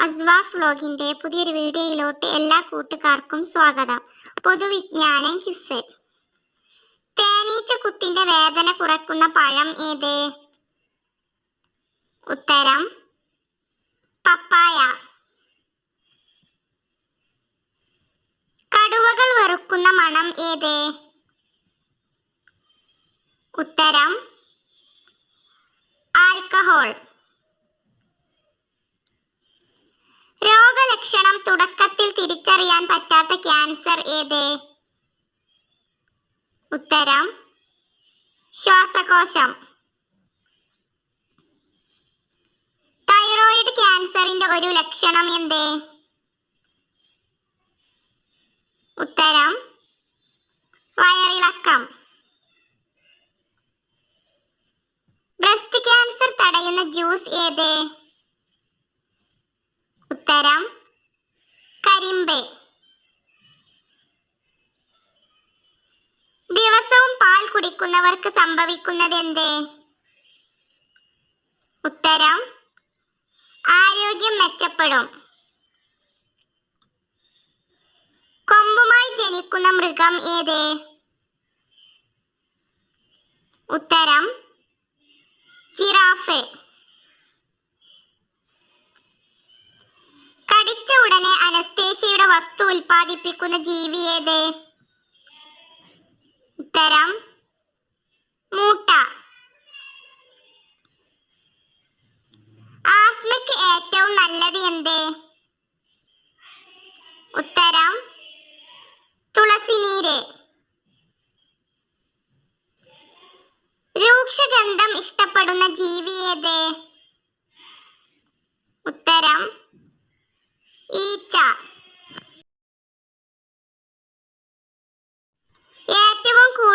അസ്വാസ് വ്ലോഗിന്റെ പുതിയൊരു വീഡിയോയിലോട്ട് എല്ലാ കൂട്ടുകാർക്കും സ്വാഗതം. പൊതുവിജ്ഞാനം ക്യുസ്. തേനീച്ച കുത്തിന്റെ വേദന കുറക്കുന്ന പഴം ഏത്? ഉത്തരം പപ്പായ. കടുവകൾ വെറുക്കുന്ന മണം ഏത്? ഉത്തരം ആൽക്കഹോൾ. രോഗലക്ഷണം തുടക്കത്തിൽ തിരിച്ചറിയാൻ പറ്റാത്ത ക്യാൻസർ ഏത്? ഉത്തരം ശ്വാസകോശം. തൈറോയിഡ് ക്യാൻസറിന്റെ ഒരു ലക്ഷണം എന്ത്? ഉത്തരം വയറിളക്കം. ബ്രസ്റ്റ് ക്യാൻസർ തടയുന്ന ജ്യൂസ് ഏത്? ഉത്തരം കരിമ്പ്. ദിവസവും പാൽ കുടിക്കുന്നവർക്ക് സംഭവിക്കുന്നത് എന്ത് ഉത്തരം ആരോഗ്യം മെച്ചപ്പെടും. കൊമ്പുമായി ജനിക്കുന്ന മൃഗം ഏത്? ഉത്തരം ജിറാഫ്. അനസ്തേഷ്യയുടെ വസ്തു ഉൽപ്പാദിപ്പിക്കുന്ന ജീവി ഏത്? ഉത്തരം മൂട്ട. ആസ്മയ്ക്ക് ഏറ്റവും നല്ലത് എന്ത്? ഉത്തരം തുളസിനീര് രൂക്ഷഗന്ധം ഇഷ്ടപ്പെടുന്ന ജീവി ഏത്? ഉത്തരം ഈച്ച.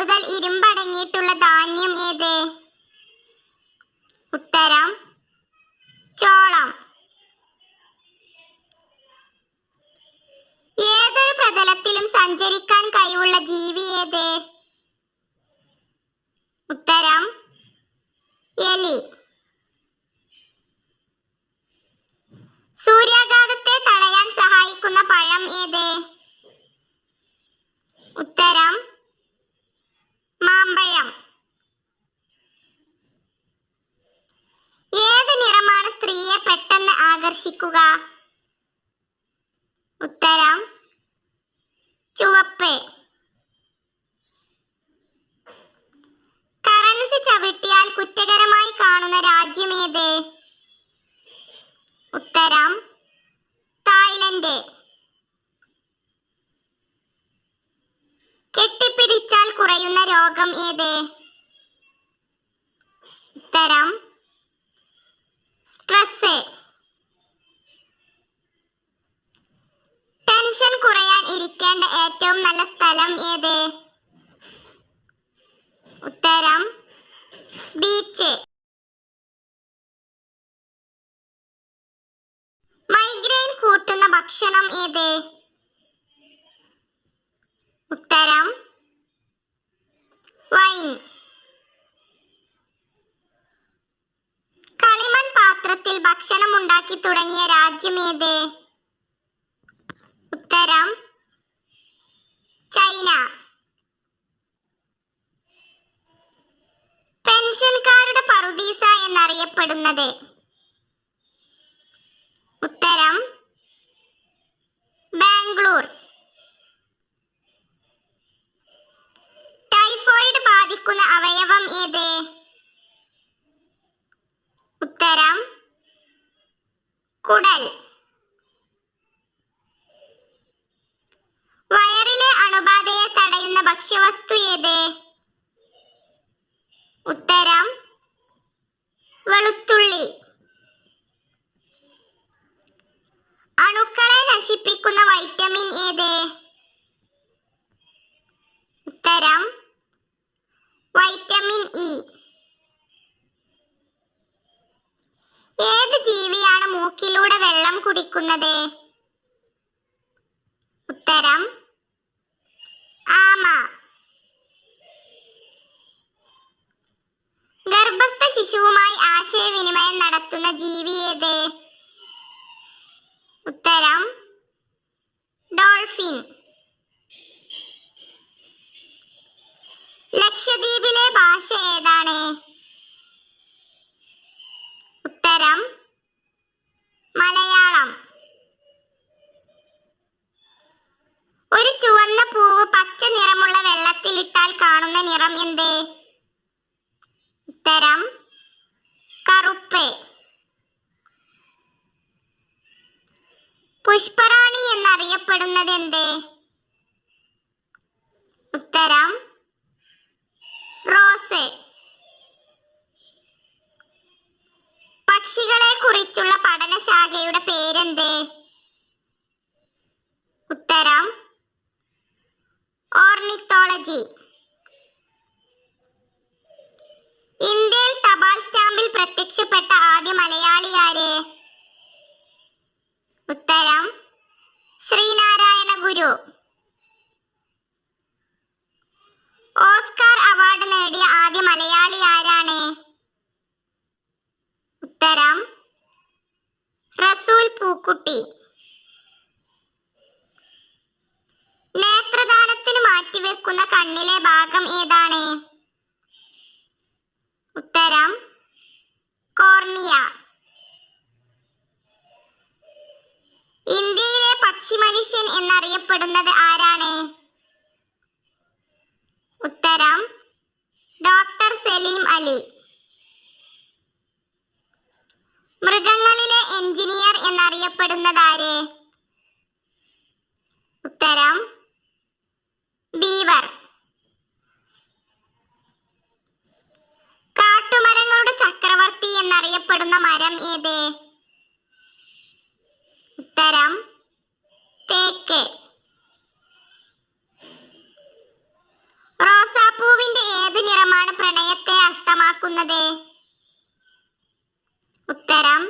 കൂടുതൽ ഇരുമ്പടങ്ങിയിട്ടുള്ള ധാന്യം ഏത്? ഉത്തരം ചോളം. ഏതൊരു പ്രതലത്തിലും സഞ്ചരിക്കാൻ കഴിവുള്ള ജീവി ഏത്? ഉത്തരം എലി. സൂര്യാഘാതത്തെ തടയാൻ സഹായിക്കുന്ന പഴം ഏത് ഉത്തരം മാമ്പഴം ഏത് നിറമാണ് സ്ത്രീയെ ആകർഷിക്കുക ഉത്തരം ചുവപ്പ്. കറൻസി ചവിട്ടിയാൽ കുറ്റകരമായി കാണുന്ന രാജ്യം ഏത്? ഉത്തരം തായ്ലൻഡ്. കെട്ടിപ്പിടിച്ചാൽ കുറയുന്ന രോഗം ഏത്? ഉത്തരം സ്ട്രെസ് കുറയാൻ ഏറ്റവും നല്ല സ്ഥലം ഏത്? ഉത്തരം ബീച്ച്. മൈഗ്രെയിൻ കൂട്ടുന്ന ഭക്ഷണം ഏത്? ഉത്തരം വൈൻ. കളിമൺ പാത്രത്തിൽ ഭക്ഷണം ഉണ്ടാക്കി തുടങ്ങിയ രാജ്യം ഏത്? ഉത്തരം ചൈന പെൻഷൻകാരുടെ പറുദീസ എന്നറിയപ്പെടുന്നത്. ഉത്തരം ബാംഗ്ലൂർ. ടൈഫോയിഡ് ബാധിക്കുന്ന അവയവം ഏത്? ഉത്തരം കുടൽ വയറിലെ അണുബാധയെ തടയുന്ന ഭക്ഷ്യവസ്തു ഏത് ഉത്തരം വെളുത്തുള്ളി. അണുക്കളെ നശിപ്പിക്കുന്ന വൈറ്റമിൻ ഏത്? ഉത്തരം വൈറ്റമിൻ ഇ ഏത് ജീവിയാണ് മൂക്കിലൂടെ വെള്ളം കുടിക്കുന്നത്? ഉത്തരം ആമ. ഗർഭസ്ഥ ശിശുവുമായി ആശയവിനിമയം നടത്തുന്ന ജീവി ഏത്? ഉത്തരം ഡോൾഫിൻ. ലക്ഷദ്വീപിലെ ഭാഷ ഏതാണ്? ഉത്തരം മലയാളം. ഒരു ചുവന്ന പൂവ് പച്ച നിറമുള്ള വെള്ളത്തിലിട്ടാൽ കാണുന്ന നിറം എന്ത്? ഉത്തരം കറുപ്പ്. പുഷ്പറാണി എന്നറിയപ്പെടുന്നത് എന്ത് ഉത്തരം റോസ്. പക്ഷികളെ കുറിച്ചുള്ള പഠനശാഖയുടെ പേരെന്ത്? ഉത്തരം ഓർണിത്തോളജി. ഇന്ത്യയിൽ തപാൽ സ്റ്റാമ്പിൽ പ്രത്യക്ഷപ്പെട്ട ആദ്യ മലയാളി ആര്? ഉത്തരം ശ്രീനാരായണ ഗുരു. ഓസ്കാർ അവാർഡ് നേടിയ ആദ്യ മലയാളി ആരാണ്? ഉത്തരം റസൂൽ പൂക്കുട്ടി. എന്നറിയപ്പെടുന്നത് ആരാണ്? ഉത്തരം ഡോക്ടർ സലീം അലി. മൃഗങ്ങളിലെ എഞ്ചിനീയർ എന്നറിയപ്പെടുന്നത് ആര്? ഉത്തരം ബീവർ. കാട്ടുമരങ്ങളുടെ ചക്രവർത്തി എന്നറിയപ്പെടുന്ന മരം ഏത്? ഉത്തരം തേക്ക്. ഏത് നിറമാണ് പ്രണയത്തെ അർത്ഥമാക്കുന്നത്? ഉത്തരം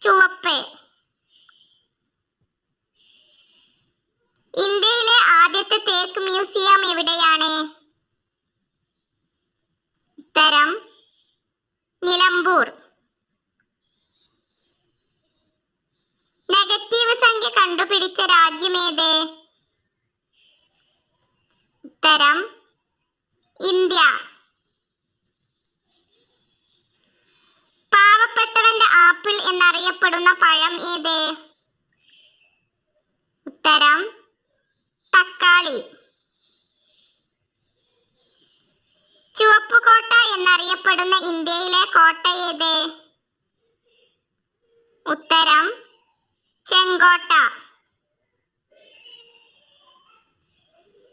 ചുവപ്പ്. ആപ്പിൾ എന്നറിയപ്പെടുന്ന പഴം ഏത്? ഉത്തരം തക്കാളി. ചുവപ്പുകോട്ട എന്നറിയപ്പെടുന്ന ഇന്ത്യയിലെ കോട്ട ഏത്? ഉത്തരം ചെങ്കോട്ട.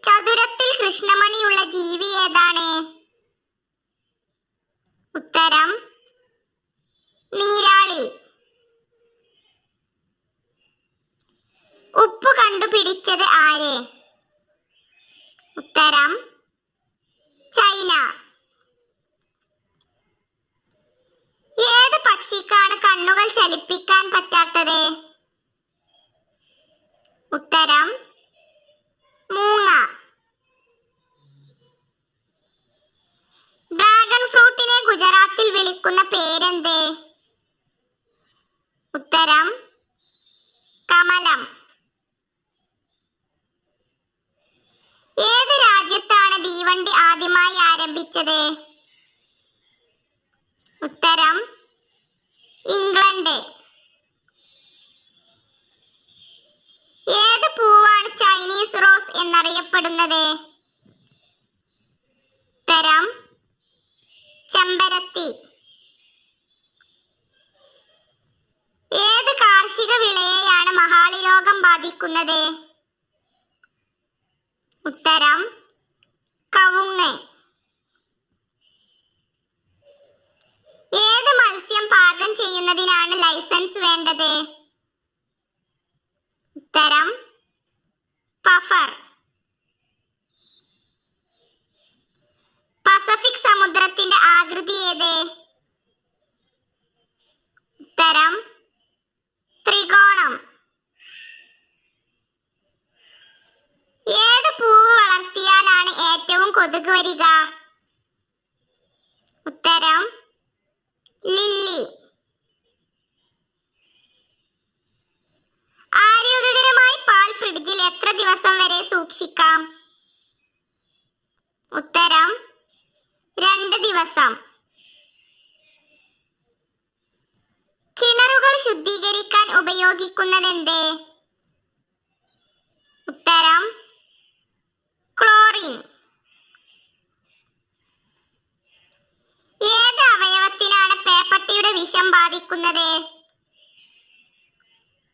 ചതുരത്തിൽ കൃഷ്ണമണിയുള്ള ജീവി ഏതാണ് ഉത്തരം നീരാളി ഉപ്പ് കണ്ടുപിടിച്ചത് ആര് ഉത്തരം ചൈന ഏത് പക്ഷിക്കാണ് കണ്ണുകൾ ചലിപ്പിക്കാൻ പറ്റാത്തത്? ഉത്തരം മൂങ്ങ. ഡ്രാഗൺ ഫ്രൂട്ടിനെ ഗുജറാത്തിൽ വിളിക്കുന്ന പേരെന്ത്? ഉത്തരം കമലം. ഏത് രാജ്യത്താണ് തീവണ്ടി ആദ്യമായി ആരംഭിച്ചത്? ഉത്തരം ഇംഗ്ലണ്ട്. ഏത് പൂവാണ് ചൈനീസ് റോസ് എന്നറിയപ്പെടുന്നത്? തരം ചെമ്പരത്തി. ഏത് കാർഷിക വിളയെയാണ് മഹാളി രോഗം ബാധിക്കുന്നത്? കൊതുക് വരിക. ഉത്തരം ലില്ലി. ആരോഗ്യകരമായി പാൽ ഫ്രിഡ്ജിൽ എത്ര ദിവസം വരെ സൂക്ഷിക്കാം? ഉത്തരം രണ്ട് ദിവസം. കിണറുകൾ ശുദ്ധീകരിക്കാൻ ഉപയോഗിക്കുന്നതെന്തേ? ഉത്തരം പേപ്പട്ടിയുടെ വിഷം ബാധിക്കുന്നത്?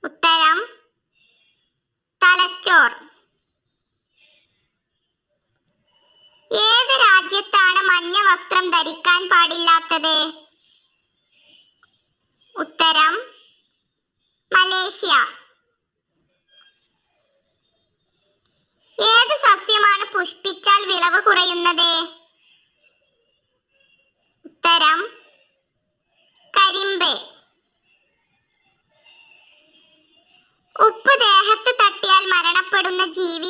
ഉത്തരം തലച്ചോർ. ഏത് രാജ്യത്താണ് മഞ്ഞ വസ്ത്രം ധരിക്കാൻ പാടില്ലാത്തത്? ഉത്തരം മലേഷ്യ. ഏത് സസ്യമാണ് പുഷ്പിച്ചാൽ വിളവ് കുറയുന്നത്? ഉത്തരം കരിമ്പ്. ഉപ്പ് ദേഹത്ത് തട്ടിയാൽ മരണപ്പെടുന്ന ജീവി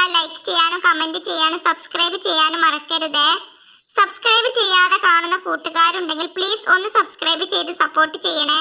ഇഷ്ടപ്പെട്ടാൽ ലൈക്ക് ചെയ്യാനും കമന്റ് ചെയ്യാനും സബ്സ്ക്രൈബ് ചെയ്യാനും മറക്കരുത്. സബ്സ്ക്രൈബ് ചെയ്യാതെ കാണുന്ന കൂട്ടുകാരുണ്ടെങ്കിൽ പ്ലീസ് ഒന്ന് സബ്സ്ക്രൈബ് ചെയ്ത് സപ്പോർട്ട് ചെയ്യണേ.